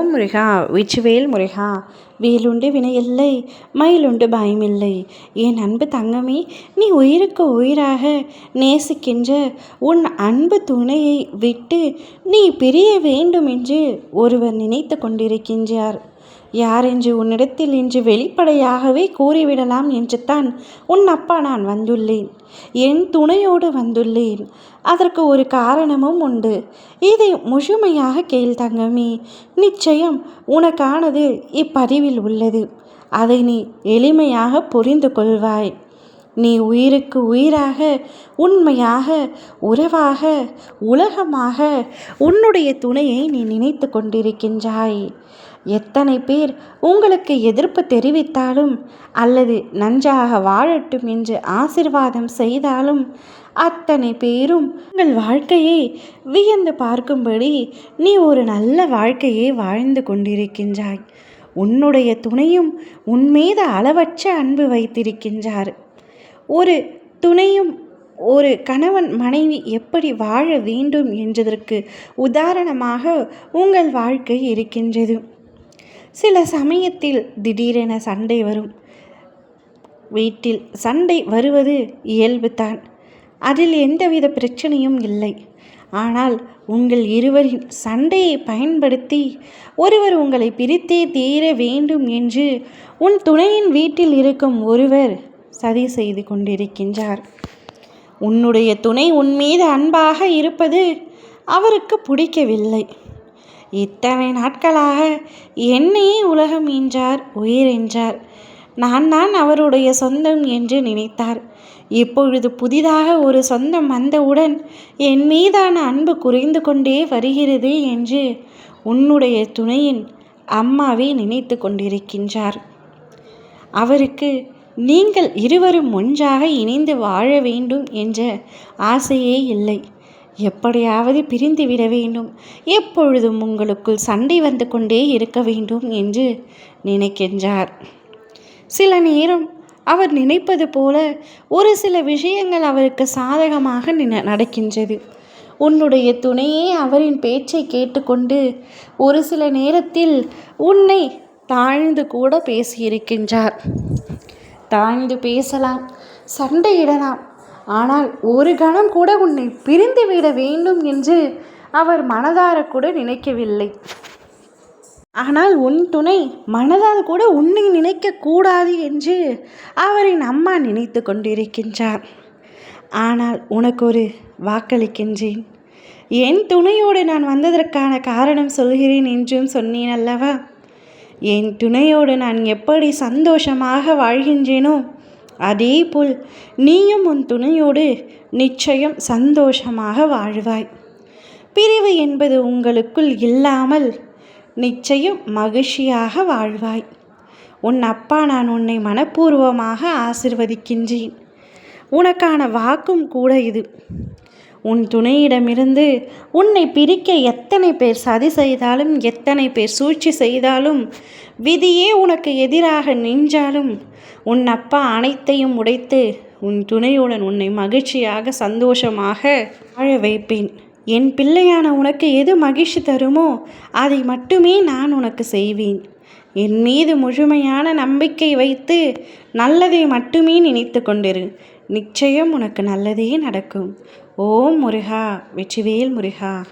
ஓம் முருகா விச்சுவேல் முருகா. வேலுண்டு வினையில்லை மயிலுண்டு பயமில்லை. என் அன்பு தங்கமே நீ உயிருக்கு உயிராக நேசிக்கின்ற உன் அன்பு துணையை விட்டு நீ பிரிய வேண்டும் என்று ஒருவர் நினைத்து கொண்டிருக்கின்றார். யார் என்று உன்னிடத்தில் இன்று வெளிப்படையாகவே கூறிவிடலாம் என்று தான் உன் அப்பா நான் வந்துள்ளேன். என் துணையோடு வந்துள்ளேன். அதற்கு ஒரு காரணமும் உண்டு. இதை முழுமையாக கேள் தங்கமே. நிச்சயம் உனக்கானது இப்பதிவில் உள்ளது. அதை நீ எளிமையாக புரிந்து கொள்வாய். நீ உயிருக்கு உயிராக உண்மையாக உறவாக உலகமாக உன்னுடைய துணையை நீ நினைத்து கொண்டிருக்கின்றாய். எத்தனை பேர் உங்களுக்கு எதிர்ப்பு தெரிவித்தாலும் அல்லது நன்றாக வாழட்டும் என்று ஆசிர்வாதம் செய்தாலும் அத்தனை பேரும் உங்கள் வாழ்க்கையை வியந்து பார்க்கும்படி நீ ஒரு நல்ல வாழ்க்கையை வாழ்ந்து கொண்டிருக்கின்றாய். உன்னுடைய துணையும் உன்மீது அளவற்ற அன்பு வைத்திருக்கின்றார். ஒரு துணையும் ஒரு கணவன் மனைவி எப்படி வாழ வேண்டும் என்றதற்கு உதாரணமாக உங்கள் வாழ்க்கை இருக்கின்றது. சில சமயத்தில் திடீரென சண்டை வரும். வீட்டில் சண்டை வருவது இயல்புதான். அதில் எந்தவித பிரச்சனையும் இல்லை. ஆனால் உங்கள் இருவரின் சண்டையை பயன்படுத்தி ஒருவர் உங்களை பிரித்தே தீர வேண்டும் என்று உன் துணையின் வீட்டில் இருக்கும் ஒருவர் சதி செய்து கொண்டிருக்கின்றார். உன்னுடைய துணை உன் மீது அன்பாக இருப்பது அவருக்கு பிடிக்கவில்லை. இத்தனை நாட்களாக என்னையே உலகம் என்றார் உயிர் என்றார். நான் தான் அவருடைய சொந்தம் என்று நினைத்தார். இப்பொழுது புதிதாக ஒரு சொந்தம் வந்தவுடன் என் மீதான அன்பு குறைந்து கொண்டே வருகிறது என்று உன்னுடைய துணையின் அம்மாவே நினைத்து கொண்டிருக்கின்றார். அவருக்கு நீங்கள் இருவரும் ஒன்றாக இணைந்து வாழ வேண்டும் என்ற ஆசையே இல்லை. எப்படியாவது பிரிந்து விட வேண்டும். எப்பொழுதும் உங்களுக்குள் சண்டை வந்து கொண்டே இருக்க வேண்டும் என்று நினைக்கின்றார். சில நேரம் அவர் நினைப்பது போல ஒரு சில விஷயங்கள் அவருக்கு சாதகமாக நடக்கின்றது. உன்னுடைய துணையே அவரின் பேச்சை கேட்டுக்கொண்டு ஒரு சில நேரத்தில் உன்னை தாழ்ந்து கூட பேசியிருக்கின்றார். தாழ்ந்து பேசலாம். சண்டையிடலாம் ஆனால் ஒரு கணம் கூட உன்னை பிரிந்து விட வேண்டும் என்று அவர் மனதார கூட நினைக்கவில்லை. ஆனால் உன் துணை மனதால் கூட உன்னை நினைக்கக்கூடாது என்று அவரின் அம்மா நினைத்து கொண்டிருக்கின்றார். ஆனால் உனக்கு ஒரு வாக்களிக்கின்றேன். என் துணையோடு நான் வந்ததற்கான காரணம் சொல்கிறேன் என்றும் சொன்னேன் அல்லவா? என் துணையோடு நான் எப்படி சந்தோஷமாக வாழ்கின்றேனோ அதேபோல் நீயும் உன் துணையோடு நிச்சயம் சந்தோஷமாக வாழ்வாய். பிரிவு என்பது உங்களுக்குள் இல்லாமல் நிச்சயம் மகிழ்ச்சியாக வாழ்வாய். உன் அப்பா நான் உன்னை மனப்பூர்வமாக ஆசிர்வதிக்கின்றேன். உனக்கான வாக்கும் கூட இது. உன் துணையிடமிருந்து உன்னை பிரிக்க எத்தனை பேர் சதி செய்தாலும் எத்தனை பேர் சூழ்ச்சி செய்தாலும் விதியே உனக்கு எதிராக நின்றாலும் உன் அப்பா அனைத்தையும் உடைத்து உன் துணையுடன் உன்னை மகிழ்ச்சியாக சந்தோஷமாக வாழ வைப்பேன். என் பிள்ளையான உனக்கு எது மகிழ்ச்சி தருமோ அதை மட்டுமே நான் உனக்கு செய்வேன். என் மீது முழுமையான நம்பிக்கை வைத்து நல்லதை மட்டுமே நினைத்து கொண்டிரு. நிச்சயம் உனக்கு நல்லதே நடக்கும். ஓம் முருகா வெற்றிவேல் முருகா.